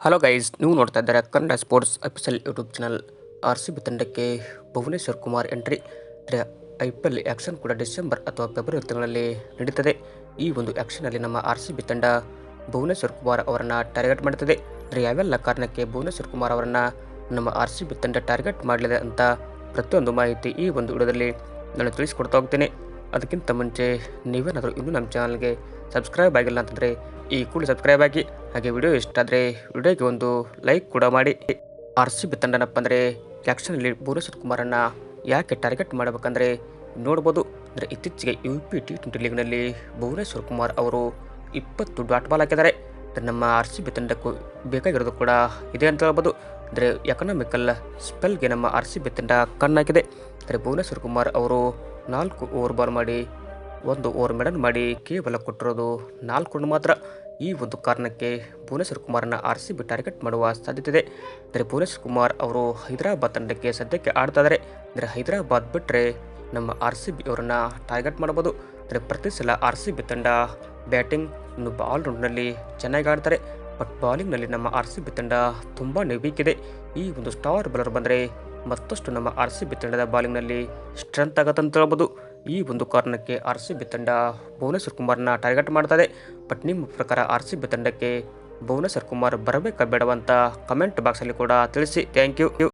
Hello guys ನೀವು ನೋಡ್ತಾ ಇದ್ದಾರೆ Kannada sports official YouTube channel R C B ತಂಡಕ್ಕೆ Bhuvneshwar Kumar entry I P L action ಕೂಡ December ಅಥವಾ ಫೆಬ್ರವರಿ ತಿಂಗಳಲ್ಲಿ ನಡೀತದೆ. ಈ ಒಂದು ಆ್ಯಕ್ಷನಲ್ಲಿ ನಮ್ಮ ಆರ್ ಸಿ ಬಿ ತಂಡ ಭುವನೇಶ್ವರ್ ಕುಮಾರ್ ಅವರನ್ನು ಟಾರ್ಗೆಟ್ ಮಾಡುತ್ತದೆ ಅಂದರೆ ಯಾವೆಲ್ಲ ಕಾರಣಕ್ಕೆ ಭುವನೇಶ್ವರ್ ಕುಮಾರ್ ಅವರನ್ನು ನಮ್ಮ ಆರ್ ಸಿ ಬಿ ತಂಡ ಟಾರ್ಗೆಟ್ ಮಾಡಲಿದೆ ಅಂತ ಪ್ರತಿಯೊಂದು ಮಾಹಿತಿ ಈ ಒಂದು ವಿಡಿಯೋದಲ್ಲಿ ನಾನು ತಿಳಿಸ್ಕೊಡ್ತಾ ಹೋಗ್ತೇನೆ. ಅದಕ್ಕಿಂತ ಮುಂಚೆ ನೀವೇನಾದರೂ ಇನ್ನೂ ನಮ್ಮ ಚಾನಲ್ಗೆ ಸಬ್ಸ್ಕ್ರೈಬ್ ಆಗಿಲ್ಲ ಅಂತಂದರೆ ಈ ಕೂಡಲೇ ಸಬ್ಸ್ಕ್ರೈಬ್ ಆಗಿ. ಹಾಗೆ ವಿಡಿಯೋ ಇಷ್ಟ ಆದರೆ ವಿಡಿಯೋಗೆ ಒಂದು ಲೈಕ್ ಕೂಡ ಮಾಡಿ. ಆರ್ ಸಿ ಬಿ ತಂಡನಪ್ಪ ಅಂದರೆ ಆ್ಯಕ್ಷನಲ್ಲಿ ಭುವನೇಶ್ವರ್ ಕುಮಾರನ್ನು ಯಾಕೆ ಟಾರ್ಗೆಟ್ ಮಾಡಬೇಕಂದ್ರೆ ನೋಡ್ಬೋದು. ಅಂದರೆ ಇತ್ತೀಚೆಗೆ ಯು ಪಿ ಟಿ ಟ್ವೆಂಟಿ ಲೀಗ್ನಲ್ಲಿ ಭುವನೇಶ್ವರ್ ಕುಮಾರ್ ಅವರು ಇಪ್ಪತ್ತು ಡಾಟ್ ಬಾಲ್ ಹಾಕಿದ್ದಾರೆ. ನಮ್ಮ ಆರ್ ಸಿ ಬಿ ತಂಡಕ್ಕೂ ಬೇಕಾಗಿರೋದು ಕೂಡ ಇದೆ ಅಂತ ಹೇಳ್ಬೋದು. ಅಂದರೆ ಎಕನಾಮಿಕಲ್ ಸ್ಪೆಲ್ಗೆ ನಮ್ಮ ಆರ್ ಸಿ ಬಿ ತಂಡ ಕಣ್ಣಾಕಿದೆ ಅಂದರೆ ಭುವನೇಶ್ವರ್ ಕುಮಾರ್ ಅವರು ನಾಲ್ಕು ಓವರ್ ಬಾಲ್ ಮಾಡಿ ಒಂದು ಓವರ್ ಮೆಡಲ್ ಮಾಡಿ ಕೇವಲ ಕೊಟ್ಟಿರೋದು ನಾಲ್ಕು ರನ್ ಮಾತ್ರ. ಈ ಒಂದು ಕಾರಣಕ್ಕೆ ಭುವನೇಶ್ವರ್ ಕುಮಾರ್ನ ಆರ್ ಸಿ ಬಿ ಟಾರ್ಗೆಟ್ ಮಾಡುವ ಸಾಧ್ಯತೆ ಇದೆ. ಅಂದರೆ ಭುವನೇಶ್ವರ್ ಕುಮಾರ್ ಅವರು ಹೈದರಾಬಾದ್ ತಂಡಕ್ಕೆ ಸದ್ಯಕ್ಕೆ ಆಡ್ತಾ ಇದ್ದಾರೆ ಅಂದರೆ ಹೈದರಾಬಾದ್ ಬಿಟ್ಟರೆ ನಮ್ಮ ಆರ್ ಸಿ ಬಿ ಅವರನ್ನು ಟಾರ್ಗೆಟ್ ಮಾಡ್ಬೋದು ಅಂದರೆ ಪ್ರತಿ ಸಲ ಆರ್ ಸಿ ಬಿ ತಂಡ ಬ್ಯಾಟಿಂಗ್ ಇನ್ನು ಆಲ್ರೌಂಡ್ನಲ್ಲಿ ಚೆನ್ನಾಗಿ ಆಡ್ತಾರೆ. ಬಟ್ ಬಾಲಿಂಗ್ನಲ್ಲಿ ನಮ್ಮ ಆರ್ ಸಿ ಬಿ ತಂಡ ತುಂಬಾ ವೀಕ್ ಈ ಒಂದು ಸ್ಟಾರ್ ಬೌಲರ್ ಬಂದರೆ ಮತ್ತಷ್ಟು ನಮ್ಮ ಆರ್ ಸಿ ಬಿ ತಂಡದ ಬಾಲಿಂಗ್ನಲ್ಲಿ ಸ್ಟ್ರೆಂತ್ ಆಗತ್ತಂತ ಹೇಳ್ಬೋದು. ಈ ಒಂದು ಕಾರಣಕ್ಕೆ ಆರ್ ಸಿ ಬಿ ತಂಡ ಭುವನೇಶ್ವರ್ ಕುಮಾರ್ನ ಟಾರ್ಗೆಟ್ ಮಾಡ್ತದೆ. ಬಟ್ ನಿಮ್ಮ ಪ್ರಕಾರ ಆರ್ ಸಿ ಬಿ ತಂಡಕ್ಕೆ ಭುವನೇಶ್ವರ್ ಕುಮಾರ್ ಬರಬೇಕಾ ಬೇಡವಂತ ಕಮೆಂಟ್ ಬಾಕ್ಸಲ್ಲಿ ಕೂಡ ತಿಳಿಸಿ. Thank you.